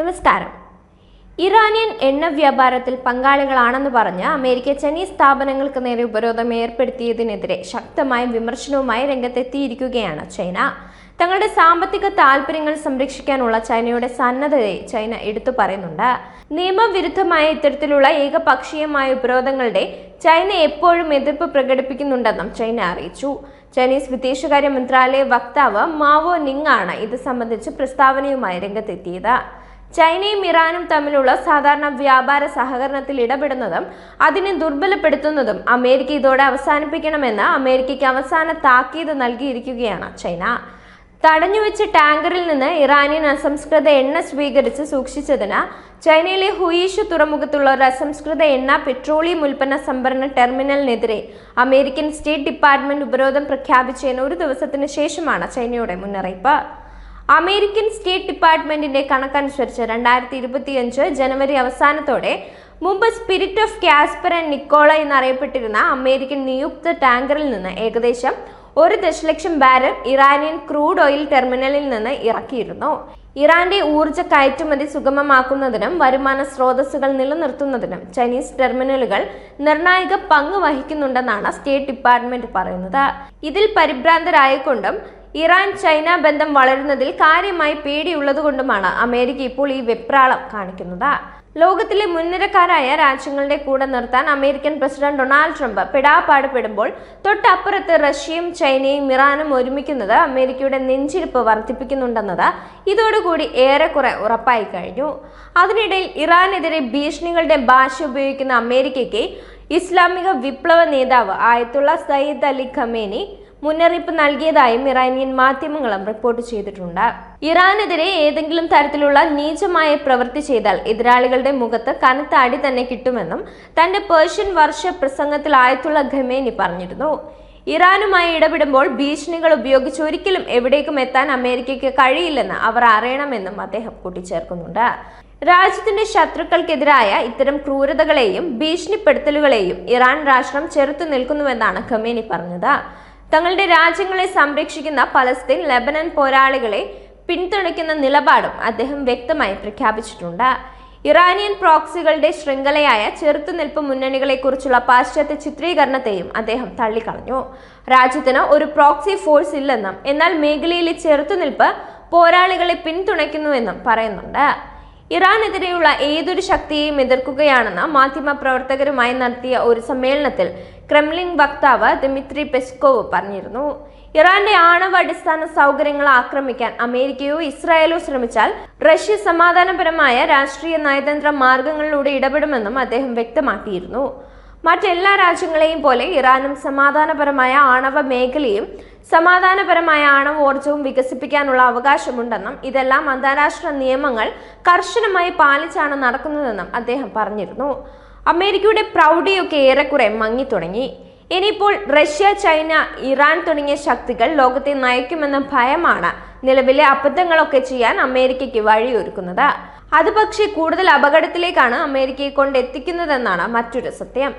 നമസ്കാരം. ഇറാനിയൻ എണ്ണ വ്യാപാരത്തിൽ പങ്കാളികളാണെന്ന് പറഞ്ഞ് അമേരിക്ക ചൈനീസ് സ്ഥാപനങ്ങൾക്ക് നേരെ ഉപരോധം ഏർപ്പെടുത്തിയതിനെതിരെ ശക്തമായ വിമർശനവുമായി രംഗത്തെത്തിയിരിക്കുകയാണ് ചൈന. തങ്ങളുടെ സാമ്പത്തിക താൽപ്പര്യങ്ങൾ സംരക്ഷിക്കാനുള്ള ചൈനയുടെ സന്നദ്ധതയെ ചൈന എടുത്തു പറയുന്നുണ്ട്. നിയമവിരുദ്ധമായ ഇത്തരത്തിലുള്ള ഏകപക്ഷീയമായ ഉപരോധങ്ങളുടെ ചൈന എപ്പോഴും എതിർപ്പ് പ്രകടിപ്പിക്കുന്നുണ്ടെന്നും ചൈന അറിയിച്ചു. ചൈനീസ് വിദേശകാര്യ മന്ത്രാലയ വക്താവ് മാവോ നിങ് ആണ് ഇത് സംബന്ധിച്ച് പ്രസ്താവനയുമായി രംഗത്തെത്തിയത്. ചൈനയും ഇറാനും തമ്മിലുള്ള സാധാരണ വ്യാപാര സഹകരണത്തിൽ ഇടപെടുന്നതും അതിനെ ദുർബലപ്പെടുത്തുന്നതും അമേരിക്ക ഇതോടെ അവസാനിപ്പിക്കണമെന്ന് അമേരിക്കയ്ക്ക് അവസാന താക്കീത് നൽകിയിരിക്കുകയാണ് ചൈന. തടഞ്ഞുവെച്ച ടാങ്കറിൽ നിന്ന് ഇറാനിയൻ അസംസ്കൃത എണ്ണ സ്വീകരിച്ച് സൂക്ഷിച്ചതിന് ചൈനയിലെ ഹുയീഷു തുറമുഖത്തുള്ള ഒരു അസംസ്കൃത എണ്ണ പെട്രോളിയം ഉൽപ്പന്ന സംഭരണ ടെർമിനലിനെതിരെ അമേരിക്കൻ സ്റ്റേറ്റ് ഡിപ്പാർട്ട്മെന്റ് ഉപരോധം പ്രഖ്യാപിച്ചതിന് ഒരു ദിവസത്തിന് ശേഷമാണ് ചൈനയുടെ മുന്നറിയിപ്പ്. അമേരിക്കൻ സ്റ്റേറ്റ് ഡിപ്പാർട്ട്മെന്റിന്റെ കണക്കനുസരിച്ച് രണ്ടായിരത്തി ഇരുപത്തിയഞ്ച് ജനുവരി അവസാനത്തോടെ മുമ്പ് spirit of Caspar and Nicola എന്നറിയപ്പെട്ടിരുന്ന അമേരിക്കൻ നിയുക്ത ടാങ്കറിൽ നിന്ന് ഏകദേശം ഒരു ദശലക്ഷം ബാരൽ ഇറാനിയൻ ക്രൂഡ് ഓയിൽ ടെർമിനലിൽ നിന്ന് ഇറക്കിയിരുന്നു. ഇറാന്റെ ഊർജ കയറ്റുമതി സുഗമമാക്കുന്നതിനും വരുമാന സ്രോതസ്സുകൾ നിലനിർത്തുന്നതിനും ചൈനീസ് ടെർമിനലുകൾ നിർണായക പങ്ക് വഹിക്കുന്നുണ്ടെന്നാണ് സ്റ്റേറ്റ് ഡിപ്പാർട്ട്മെന്റ് പറയുന്നത്. ഇതിൽ പരിഭ്രാന്തരായിക്കൊണ്ടും ഇറാൻ ചൈന ബന്ധം വളരുന്നതിൽ കാര്യമായി പേടിയുള്ളതുകൊണ്ടുമാണ് അമേരിക്ക ഇപ്പോൾ ഈ വെപ്രാളം കാണിക്കുന്നത്. ലോകത്തിലെ മുൻനിരക്കാരായ രാജ്യങ്ങളുടെ കൂടെ നിർത്താൻ അമേരിക്കൻ പ്രസിഡന്റ് ഡൊണാൾഡ് ട്രംപ് പെടാപ്പാട് പെടുമ്പോൾ തൊട്ടപ്പുറത്ത് റഷ്യയും ചൈനയും ഇറാനും ഒരുമിക്കുന്നത് അമേരിക്കയുടെ നെഞ്ചിരിപ്പ് വർദ്ധിപ്പിക്കുന്നുണ്ടെന്നത് ഇതോടുകൂടി ഏറെക്കുറെ ഉറപ്പായി കഴിഞ്ഞു. അതിനിടയിൽ ഇറാനെതിരെ ഭീഷണികളുടെ ഭാഷ ഉപയോഗിക്കുന്ന അമേരിക്കയ്ക്ക് ഇസ്ലാമിക വിപ്ലവ നേതാവ് ആയത്തുള്ള സയ്യിദ് അലി ഖമേനി മുന്നറിയിപ്പ് നൽകിയതായും ഇറാനിയൻ മാധ്യമങ്ങളും റിപ്പോർട്ട് ചെയ്തിട്ടുണ്ട്. ഇറാനെതിരെ ഏതെങ്കിലും തരത്തിലുള്ള നീചമായ പ്രവൃത്തി ചെയ്താൽ എതിരാളികളുടെ മുഖത്ത് കനത്ത അടി തന്നെ കിട്ടുമെന്നും തന്റെ പേർഷ്യൻ വർഷ പ്രസംഗത്തിൽ ആയത്തുള്ള ഖമേനി പറഞ്ഞിരുന്നു. ഇറാനുമായി ഇടപെടുമ്പോൾ ഭീഷണികൾ ഉപയോഗിച്ച് ഒരിക്കലും എവിടേക്കും എത്താൻ അമേരിക്കയ്ക്ക് കഴിയില്ലെന്ന് അവർ അറിയണമെന്നും അദ്ദേഹം കൂട്ടിച്ചേർക്കുന്നുണ്ട്. രാജ്യത്തിന്റെ ശത്രുക്കൾക്കെതിരായ ഇത്തരം ക്രൂരതകളെയും ഭീഷണിപ്പെടുത്തലുകളെയും ഇറാൻ രാഷ്ട്രം ചെറുത്തു നിൽക്കുന്നുവെന്നാണ് ഖമേനി പറഞ്ഞത്. തങ്ങളുടെ രാജ്യങ്ങളെ സംരക്ഷിക്കുന്ന പലസ്തീൻ ലെബനൻ പോരാളികളെ പിന്തുണയ്ക്കുന്ന നിലപാടും അദ്ദേഹം വ്യക്തമായി പ്രഖ്യാപിച്ചിട്ടുണ്ട്. ഇറാനിയൻ പ്രോക്സികളുടെ ശൃംഖലയായ ചെറുത്തുനിൽപ്പ് മുന്നണികളെക്കുറിച്ചുള്ള പാശ്ചാത്യ ചിത്രീകരണത്തെയും അദ്ദേഹം തള്ളിക്കളഞ്ഞു. രാജ്യത്തിന് ഒരു പ്രോക്സി ഫോഴ്സ് ഇല്ലെന്നും എന്നാൽ മേഖലയിലെ ചെറുത്തുനിൽപ്പ് പോരാളികളെ പിന്തുണയ്ക്കുന്നുവെന്നും പറയുന്നുണ്ട്. ഇറാനെതിരെയുള്ള ഏതൊരു ശക്തിയെയും എതിർക്കുകയാണെന്ന് മാധ്യമപ്രവർത്തകരുമായി നടത്തിയ ഒരു സമ്മേളനത്തിൽ ക്രെംലിൻ വക്താവ് ദിമിത്രി പെസ്കോവ് പറഞ്ഞിരുന്നു. ഇറാന്റെ ആണവ അടിസ്ഥാന സൗകര്യങ്ങൾ ആക്രമിക്കാൻ അമേരിക്കയോ ഇസ്രായേലോ ശ്രമിച്ചാൽ റഷ്യ സമാധാനപരമായ രാഷ്ട്രീയ നയതന്ത്ര മാർഗങ്ങളിലൂടെ ഇടപെടുമെന്നും അദ്ദേഹം വ്യക്തമാക്കിയിരുന്നു. മറ്റെല്ലാ രാജ്യങ്ങളെയും പോലെ ഇറാനും സമാധാനപരമായ ആണവ മേഖലയും സമാധാനപരമായ ആണവോർജവും വികസിപ്പിക്കാനുള്ള അവകാശമുണ്ടെന്നും ഇതെല്ലാം അന്താരാഷ്ട്ര നിയമങ്ങൾ കർശനമായി പാലിച്ചാണ് നടക്കുന്നതെന്നും അദ്ദേഹം പറഞ്ഞിരുന്നു. അമേരിക്കയുടെ പ്രൗഢിയൊക്കെ ഏറെക്കുറെ മങ്ങി തുടങ്ങി ഇനിയിപ്പോൾ റഷ്യ ചൈന ഇറാൻ തുടങ്ങിയ ശക്തികൾ ലോകത്തെ നയിക്കുമെന്ന ഭയമാണ് നിലവിലെ അബദ്ധങ്ങളൊക്കെ ചെയ്യാൻ അമേരിക്കയ്ക്ക് വഴിയൊരുക്കുന്നത്. അത് പക്ഷേ കൂടുതൽ അപകടത്തിലേക്കാണ് അമേരിക്കയെ കൊണ്ടെത്തിക്കുന്നതെന്നാണ് മറ്റൊരു സത്യം.